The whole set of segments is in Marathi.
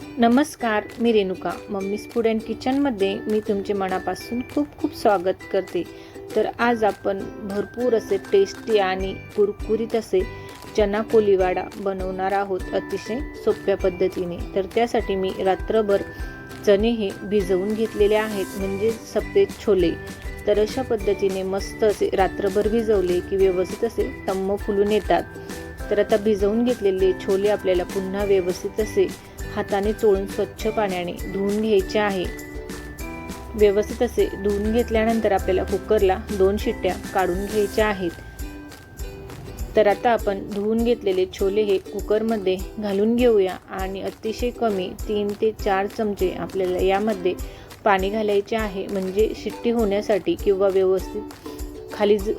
नमस्कार मी रेणुका. मम्मीज फूड अँड किचनमध्ये मी तुमचे मनापासून खूप खूप स्वागत करते. तर आज आपण भरपूर असे टेस्टी आणि कुरकुरीत असे चना कोलीवाडा बनवणार आहोत अतिशय सोप्या पद्धतीने. तर त्यासाठी मी रात्रभर चणे हे भिजवून घेतलेले आहेत म्हणजे सफेद छोले. तर अशा पद्धतीने मस्त असे रात्रभर भिजवले की व्यवस्थित असे तम्म फुलून येतात. तर आता भिजवून घेतलेले छोले आपल्याला पुन्हा व्यवस्थित असे हाताने चोळून स्वच्छ पाण्याने धुवून घ्यायचे आहे. व्यवस्थित असे धुवून घेतल्यानंतर आपल्याला कुकरला दोन शिट्ट्या काढून घ्यायच्या आहेत. तर आता आपण धुवून घेतलेले छोले हे कुकरमध्ये घालून घेऊया आणि अतिशय कमी तीन ते चार चमचे आपल्याला यामध्ये पाणी घालायचे आहे. म्हणजे शिट्टी होण्यासाठी किंवा व्यवस्थित खाली ज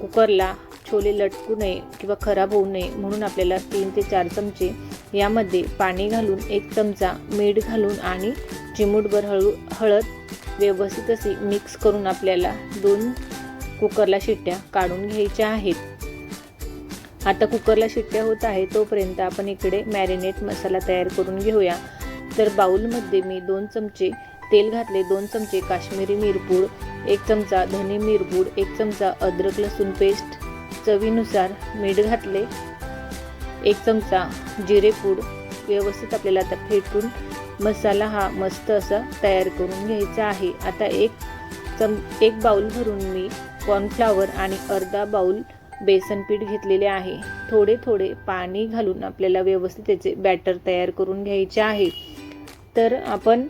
कुकरला छोले लटकू नये किंवा खराब होऊ नये म्हणून आपल्याला तीन ते चार चमचे यामध्ये पाणी घालून एक चमचा मीठ घालून आणि चिमूटभर हळू हळद व्यवस्थित अशी मिक्स करून आपल्याला दोन कुकरला शिट्ट्या काढून घ्यायच्या आहेत. आता कुकरला शिट्ट्या होत आहे तोपर्यंत आपण इकडे मॅरिनेट मसाला तयार करून घेऊया. तर बाऊलमध्ये मी दोन चमचे तेल घातले दोन चमचे काश्मीरी मिरपूड एक चमचा धने मिरपूड एक चमचा अद्रक लसूण पेस्ट चवीनुसार मीठ घातले. एक चमचा जिरेपूड व्यवस्थित आपल्याला आता फेटून मसाला हा मस्त असा तयार करून घ्यायचा आहे. आता एक चम एक बाऊल भरून मी कॉर्नफ्लावर आणि अर्धा बाऊल बेसन पीठ घेतलेले आहे. थोडे थोडे पाणी घालून आपल्याला व्यवस्थित त्याचे बॅटर तयार करून घ्यायचे आहे. तर आपण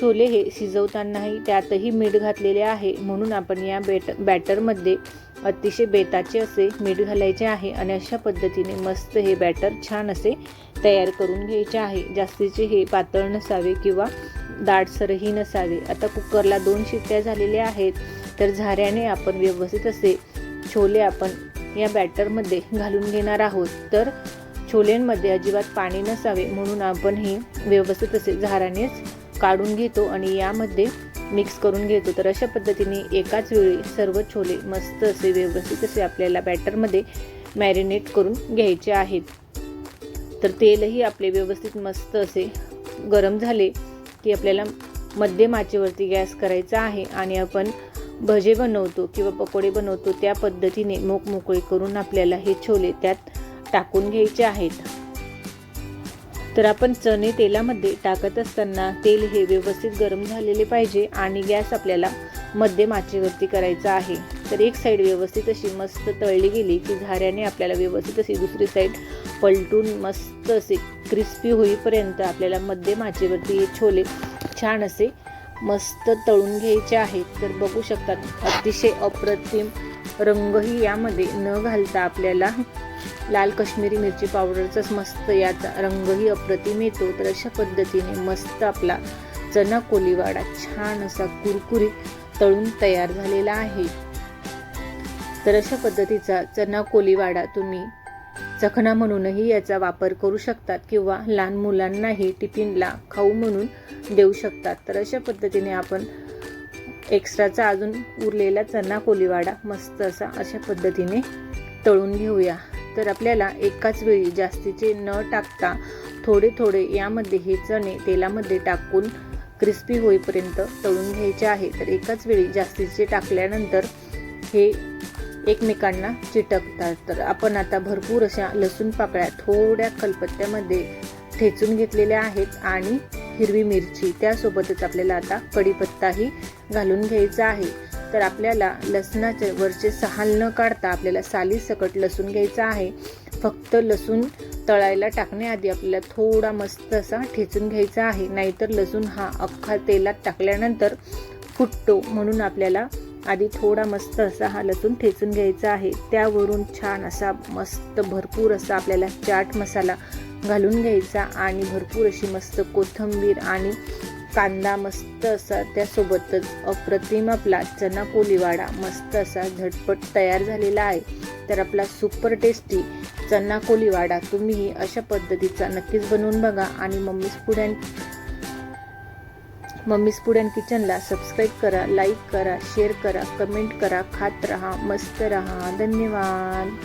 छोले हे शिजवतानाही त्यातही मीठ घातलेले आहे. म्हणून आपण या बेट बॅटरमध्ये अतिशय बेताचे असे मीठ घालायचे आहे आणि अशा पद्धतीने मस्त हे बॅटर छान असे तयार करून घ्यायचे आहे. जास्तीचे हे पातळ नसावे किंवा दाटसरही नसावे. आता कुकरला दोन शिट्ट्या झालेल्या आहेत. तर झाऱ्याने आपण व्यवस्थित असे छोले आपण या बॅटरमध्ये घालून घेणार आहोत. तर छोलेंमध्ये अजिबात पाणी नसावे म्हणून आपण हे व्यवस्थित असे झारानेच काढून घेतो आणि यामध्ये मिक्स करून घेतो. तर अशा पद्धतीने एकाच वेळी सर्व छोले मस्त असे व्यवस्थित असे आपल्याला बॅटरमध्ये मॅरिनेट करून घ्यायचे आहेत. तर तेलही आपले व्यवस्थित मस्त असे गरम झाले की आपल्याला मध्यम आचेवरती गॅस करायचा आहे आणि आपण भजे बनवतो किंवा पकोडे बनवतो त्या पद्धतीने मोकमोकळे करून आपल्याला हे छोले त्यात टाकून घ्यायचे आहेत. तर आपण चणे तेलामध्ये टाकत असताना तेल हे व्यवस्थित गरम झालेले पाहिजे आणि गॅस आपल्याला मध्यम आचेवरती करायचा आहे. तर एक साईड व्यवस्थित अशी मस्त तळली गेली की झाऱ्याने आपल्याला व्यवस्थित अशी दुसरी साईड पलटून मस्त असे क्रिस्पी होईपर्यंत आपल्याला मध्यम आचेवरती हे छोले छान असे मस्त तळून घ्यायचे आहेत. तर बघू शकतात अतिशय अप्रतिम रंगही यामध्ये न घालता आपल्याला लाल कश्मीरी मिरची पावडरचाच मस्त याचा रंगही अप्रतिम येतो. तर अशा पद्धतीने मस्त आपला चना कोलीवाडा छान असा कुरकुरीत तळून तयार झालेला आहे. तर अशा पद्धतीचा चना कोलीवाडा तुम्ही चखना म्हणूनही याचा वापर करू शकतात किंवा लहान मुलांनाही टिफिनला खाऊ म्हणून देऊ शकतात. तर अशा पद्धतीने आपण एक्स्ट्राचा अजून उरलेला चना कोलीवाडा मस्त असा अशा पद्धतीने तळून घेऊया. तर आपल्याला एकाच वेळी जास्तीचे न टाकता थोडे थोडे यामध्ये हे चणे तेलामध्ये टाकून क्रिस्पी होईपर्यंत तळून घ्यायचे आहे. तर एकाच वेळी जास्तीचे टाकल्यानंतर हे एकमेकांना चिटकतात. तर आपण आता भरपूर अशा लसूण पाकळ्या थोड्या कलपत्त्यामध्ये ठेचून घेतलेल्या आहेत आणि हिरवी मिरची. त्यासोबतच आपल्याला आता कढीपत्ताही घालून घ्यायचा आहे. तर आपल्याला लसणाचे वरचे सहाल न काढता आपल्याला सालीसकट लसूण घ्यायचा आहे. फक्त लसूण तळायला टाकण्याआधी आपल्याला थोडा मस्त असा ठेचून घ्यायचा आहे. नाहीतर लसूण हा अख्खा तेलात टाकल्यानंतर फुटतो म्हणून आपल्याला आधी थोडा मस्त असा हा लसूण ठेचून घ्यायचा आहे. त्यावरून छान असा मस्त भरपूर असा आपल्याला चाट मसाला घालून घ्यायचा आणि भरपूर अशी मस्त कोथिंबीर आणि कांदा मस्त असा त्यासोबतच अप्रतिम आपला चना कोलीवाडा मस्त असा झटपट तयार झालेला आहे. तर आपला सुपर टेस्टी चना कोलीवाडा तुम्हीही अशा पद्धतीचा नक्कीच बनवून बघा आणि mummy's food and mummy's food and किचनला subscribe करा लाईक करा शेअर करा कमेंट करा खात रहा मस्त रहा. धन्यवाद.